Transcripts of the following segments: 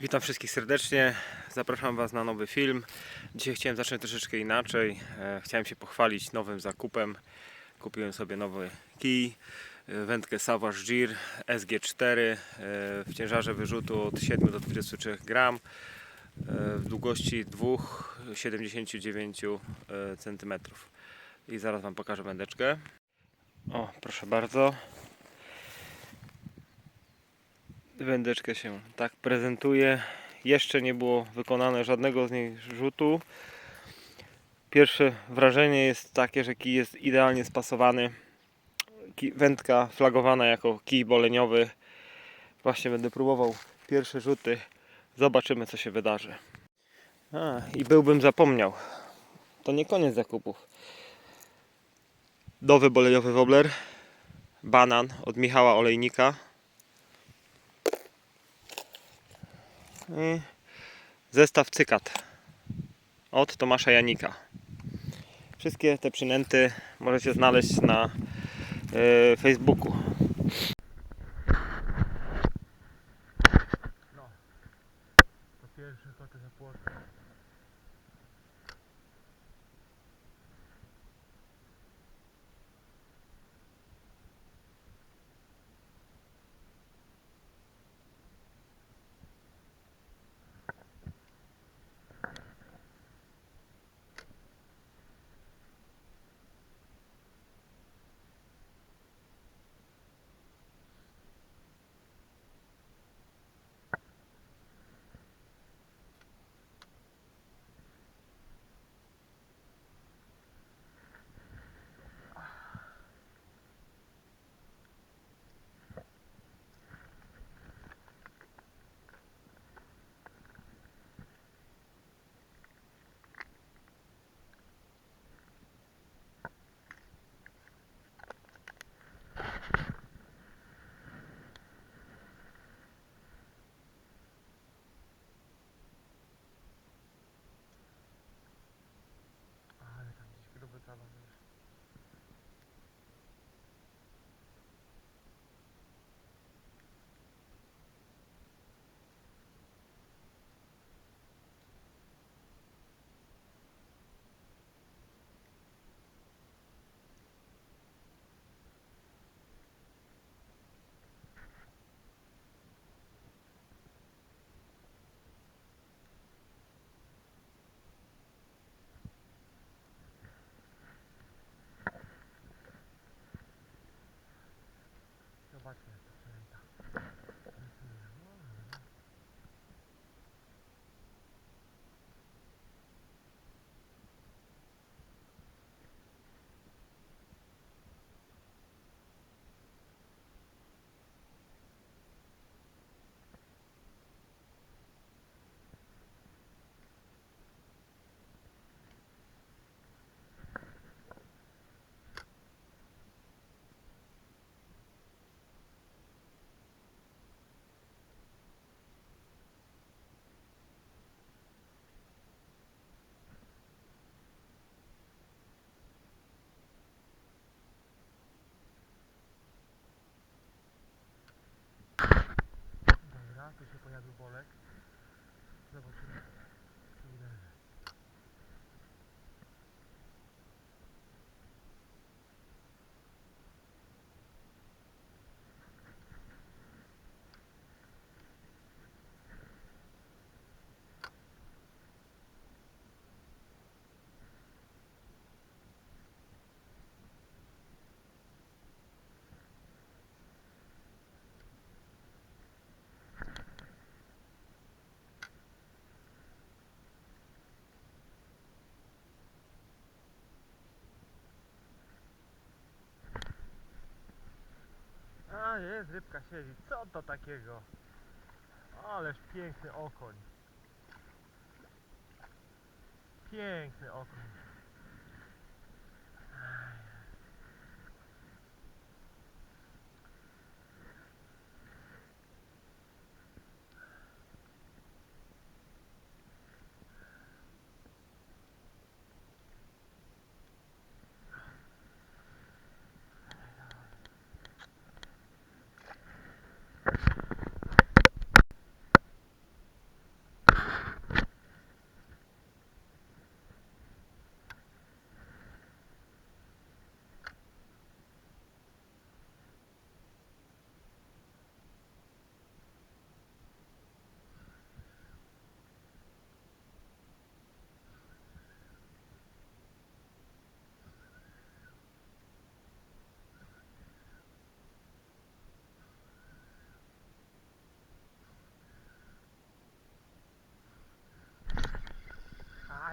Witam wszystkich serdecznie. Zapraszam Was na nowy film. Dzisiaj chciałem zacząć troszeczkę inaczej. E, Chciałem się pochwalić nowym zakupem. Kupiłem sobie nowy kij, e, wędkę Savage Gir SG4 e, w ciężarze wyrzutu od 7 do 23 gram w długości 2,79 cm. I zaraz Wam pokażę wędeczkę. O, proszę bardzo. Wędeczkę się tak prezentuje. Jeszcze nie było wykonane żadnego z niej rzutu. Pierwsze wrażenie jest takie, że kij jest idealnie spasowany. Wędka flagowana jako kij boleniowy. Właśnie będę próbował pierwsze rzuty. Zobaczymy co się wydarzy. A, i byłbym zapomniał. To nie koniec zakupów. Nowy boleniowy wobler. Banan od Michała Olejnika. Zestaw cykat od Tomasza Janika. Wszystkie te przynęty możecie znaleźć na e, Facebooku. No, to pierwsze koty za płotem. Ale tam gdzieś gruby kawał jest. Zobaczmy jak to pojawił bolek. Zobaczymy. Jest, rybka siedzi. Co to takiego? Ależ piękny okoń. Piękny okoń.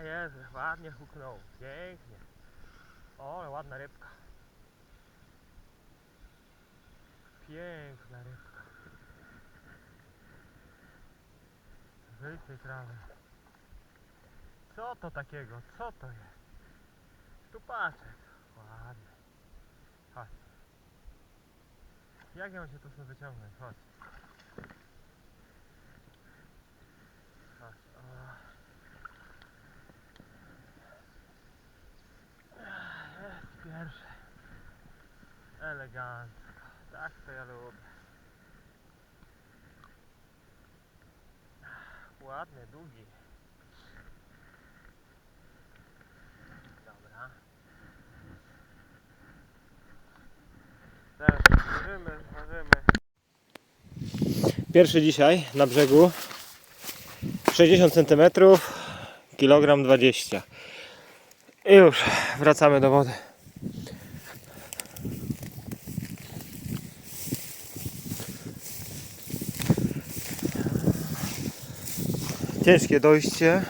Jezu, ładnie huknął. Pięknie. O, ładna rybka. Piękna rybka. Wyjdź tej trawy. Co to takiego? Co to jest? Tupaczek. Ładny. Chodź. Jak ją się tu stąd wyciągnąć? Chodź. O. Jest pierwszy. Elegancko. Tak to ja lubię. Ładny, długi. Dobra. Teraz ważymy, ważymy. Pierwszy dzisiaj na brzegu 60 cm, kilogram 20. I już wracamy do wody. Ciężkie dojście.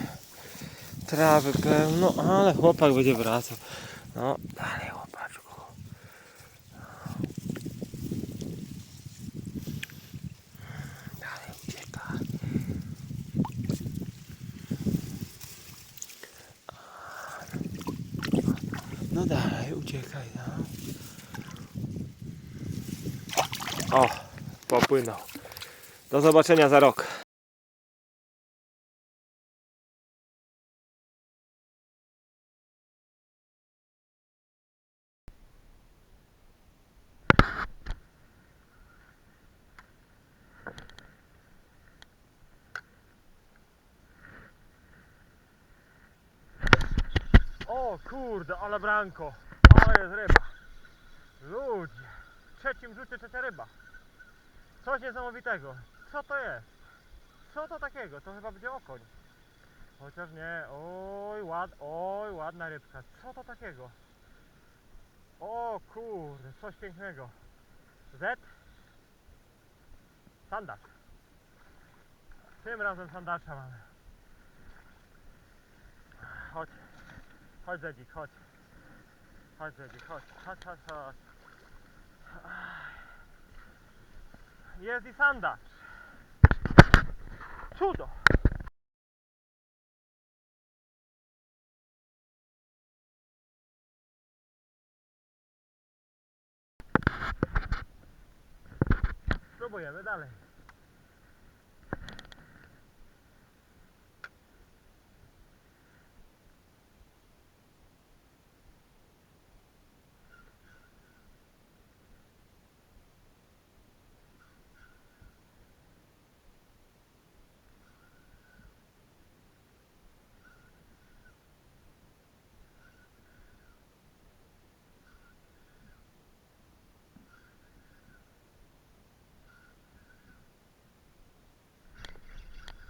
Trawy pełno, ale chłopak będzie wracał. No, dalej chłopaczku. Dalej ucieka. No dalej, uciekaj, no. O, popłynął. Do zobaczenia za rok. O kurde, ale branko, ale jest ryba. Ludzie, w trzecim rzucie trzecia ryba. Coś niesamowitego. Co to jest? Co to takiego? To chyba będzie okoń. Chociaż nie, oj, ład, oj, ładna rybka. Co to takiego? O kurde, coś pięknego. Z. Sandacz. Tym razem sandacza mamy. Chodź. Chodź Zedzik, chodź. Chodź Zedzik, chodź. Chodź, chodź, chodź. Jest i sandacz. Cudo. Spróbujemy dalej.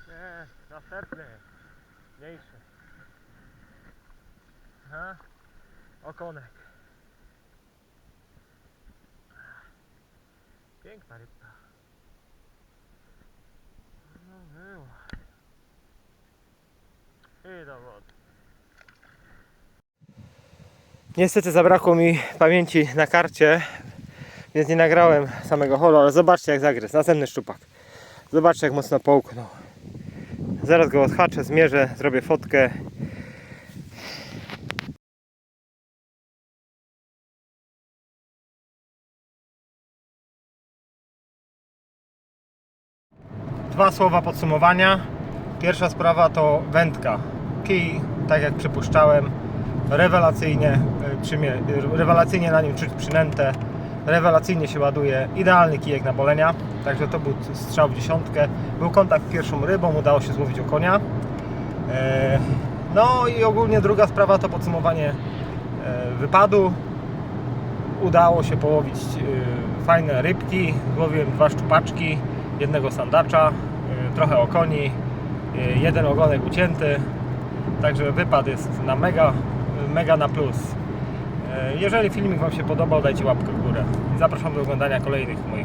Nie, następny. Mniejszy. Aha. Okonek. Piękna rybka. No była. I do wody. Niestety zabrakło mi pamięci na karcie, więc nie nagrałem samego holu, ale zobaczcie jak zagryzł. Następny szczupak. Zobaczcie jak mocno połknął. Zaraz go odhaczę, zmierzę, zrobię fotkę. Dwa słowa podsumowania. Pierwsza sprawa to wędka. Kij, tak jak przypuszczałem, rewelacyjnie, y, trzymie, y, rewelacyjnie na nim czuć przynętę, rewelacyjnie się ładuje, idealny kijek na bolenia, także to był strzał w dziesiątkę. Był kontakt z pierwszą rybą, udało się złowić o konia. E, No i ogólnie druga sprawa to podsumowanie e, wypadu. Udało się połowić e, fajne rybki, złowiłem dwa szczupaczki, jednego sandacza, e, trochę okoni, e, jeden ogonek ucięty, także wypad jest na mega, mega na plus. E, Jeżeli filmik Wam się podobał, dajcie łapkę w górę. Zapraszam do oglądania kolejnych moich.